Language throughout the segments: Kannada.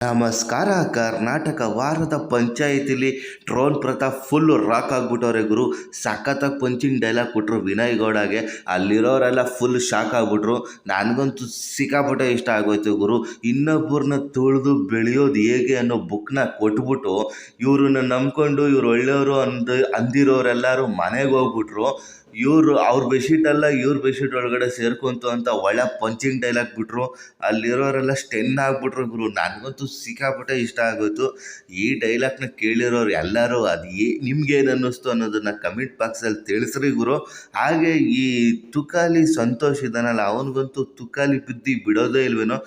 ನಮಸ್ಕಾರ. ಕರ್ನಾಟಕ ವಾರದ ಪಂಚಾಯತಿಲಿ ಡ್ರೋನ್ ಪ್ರತಾಪ್ ಫುಲ್ಲು ರಾಕ್ ಆಗ್ಬಿಟ್ಟವ್ರೆ ಗುರು. ಸಖತ್ತಾಗಿ ಪಂಚಿಂಗ್ ಡೈಲಾಗ್ ಕೊಟ್ಟರು ವಿನಯ್ ಗೌಡಗೆ. ಅಲ್ಲಿರೋರೆಲ್ಲ ಫುಲ್ ಶಾಕ್ ಆಗ್ಬಿಟ್ರು. ನನಗಂತೂ ಸಿಕ್ಕಾಪಟ್ಟೆ ಇಷ್ಟ ಆಗೋಯ್ತು ಗುರು. ಇನ್ನೊಬ್ಬರನ್ನ ತುಳಿದು ಬೆಳೆಯೋದು ಹೇಗೆ ಅನ್ನೋ ಬುಕ್ನ ಕೊಟ್ಬಿಟ್ಟು ಇವ್ರನ್ನ ನಂಬ್ಕೊಂಡು ಇವ್ರು ಒಳ್ಳೆಯವರು ಅಂದ, ಅಂದಿರೋರೆಲ್ಲರೂ ಮನೆಗೆ ಹೋಗ್ಬಿಟ್ರು. ಇವರು, ಅವ್ರ ಬೆಡ್ಶೀಟೆಲ್ಲ ಇವ್ರ ಬೆಡ್ಶೀಟ್ ಒಳಗಡೆ ಸೇರ್ಕೊಂತು ಅಂತ ಒಳ್ಳೆ ಪಂಚಿಂಗ್ ಡೈಲಾಗ್ ಬಿಟ್ರು. ಅಲ್ಲಿರೋರೆಲ್ಲ ಸ್ಟೆನ್ ಆಗ್ಬಿಟ್ರು ಗುರು. ನನಗಂತೂ ಸಿಕ್ಕಾಪಟ್ಟೆ ಇಷ್ಟ ಆಗೋಯ್ತು. ಈ ಡೈಲಾಗ್ನ ಕೇಳಿರೋರು ಎಲ್ಲರೂ ಅದು ಏ ನಿಮ್ಗೇನು ಅನ್ನಿಸ್ತು ಅನ್ನೋದನ್ನು ಕಮೆಂಟ್ ಬಾಕ್ಸಲ್ಲಿ ತಿಳಿಸ್ರಿ ಗುರು. ಹಾಗೆ ಈ ತುಕಾಲಿ ಸಂತೋಷ್ ಇದ್ದಾನಲ್ಲ, ಅವನಿಗಂತೂ ತುಕಾಲಿ ಬಿದ್ದಿ ಬಿಡೋದೇ ಇಲ್ವೇನೋ.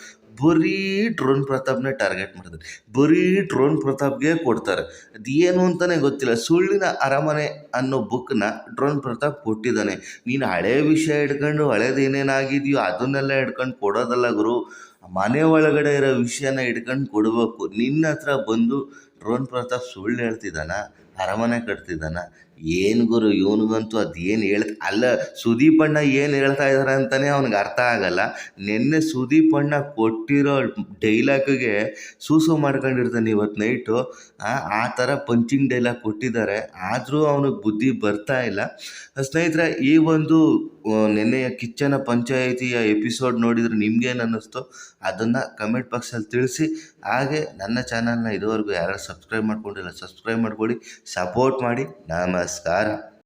ಬರೀ ಡ್ರೋನ್ ಪ್ರತಾಪ್ನೇ ಟಾರ್ಗೆಟ್ ಮಾಡಿದ್ರು ಬರೀ ಡ್ರೋನ್ ಪ್ರತಾಪ್ಗೆ ಕೊಡ್ತಾರೆ. ಅದು ಏನು ಅಂತಲೇ ಗೊತ್ತಿಲ್ಲ. ಸುಳ್ಳಿನ ಅರಮನೆ ಅನ್ನೋ ಬುಕ್ನ ಡ್ರೋನ್ ಪ್ರತಾಪ್ ಕೊಟ್ಟಿದ್ದಾನೆ. ನೀನು ಹಳೆ ವಿಷಯ ಹಿಡ್ಕೊಂಡು ಹಳೇದು ಏನೇನಾಗಿದೆಯೋ ಅದನ್ನೆಲ್ಲ ಹಿಡ್ಕೊಂಡು ಕೊಡೋದಲ್ಲ ಗುರು. ಮನೆ ಒಳಗಡೆ ಇರೋ ವಿಷಯನ ಹಿಡ್ಕೊಂಡು ಕೊಡಬೇಕು. ನಿನ್ನ ಹತ್ರ ಬಂದು ಡ್ರೋನ್ ಪ್ರತಾಪ್ ಸುಳ್ಳು ಹೇಳ್ತಿದ್ದಾನ, ಅರಮನೆ ಕಟ್ತಿದ್ದಾನ, ಏನು ಗುರು ಇವನಿಗಂತೂ ಅದು ಏನು ಹೇಳ್, ಅಲ್ಲ, ಸುದೀಪ್ ಅಣ್ಣ ಏನು ಹೇಳ್ತಾ ಇದ್ದಾರೆ ಅಂತಲೇ ಅವ್ನಿಗೆ ಅರ್ಥ ಆಗಲ್ಲ. ನಿನ್ನೆ ಸುದೀಪ್ ಅಣ್ಣ ಕೊಟ್ಟಿರೋ ಡೈಲಾಗಿಗೆ ಸೂಸು ಮಾಡ್ಕೊಂಡಿರ್ತಾನೆ ಇವತ್ತು ನೈಟು ಆ ಥರ ಪಂಚಿಂಗ್ ಡೈಲಾಗ್ ಕೊಟ್ಟಿದ್ದಾರೆ. ಆದರೂ ಅವನಿಗೆ ಬುದ್ಧಿ ಬರ್ತಾ ಇಲ್ಲ. ಸ್ನೇಹಿತರೆ, ಈ ಒಂದು ನಿನ್ನೆಯ ನೆನ್ನೆಯ ಕಿಚ್ಚನ ಪಂಚಾಯಿತಿಯ ಎಪಿಸೋಡ್ ನೋಡಿದರೆ ನಿಮ್ಗೇನು ಅನ್ನಿಸ್ತು? ಅದನ್ನು ಕಮೆಂಟ್ ಬಾಕ್ಸಲ್ಲಿ ತಿಳಿಸಿ. ಹಾಗೆ ನನ್ನ ಚಾನಲ್ನ ಇದುವರೆಗೂ ಯಾರು ಸಬ್ಸ್ಕ್ರೈಬ್ ಮಾಡ್ಕೊಂಡಿಲ್ಲ ಸಬ್ಸ್ಕ್ರೈಬ್ ಮಾಡ್ಕೊಳ್ಳಿ. ಸಪೋರ್ಟ್ ಮಾಡಿ. ನಮಸ್ಕಾರ.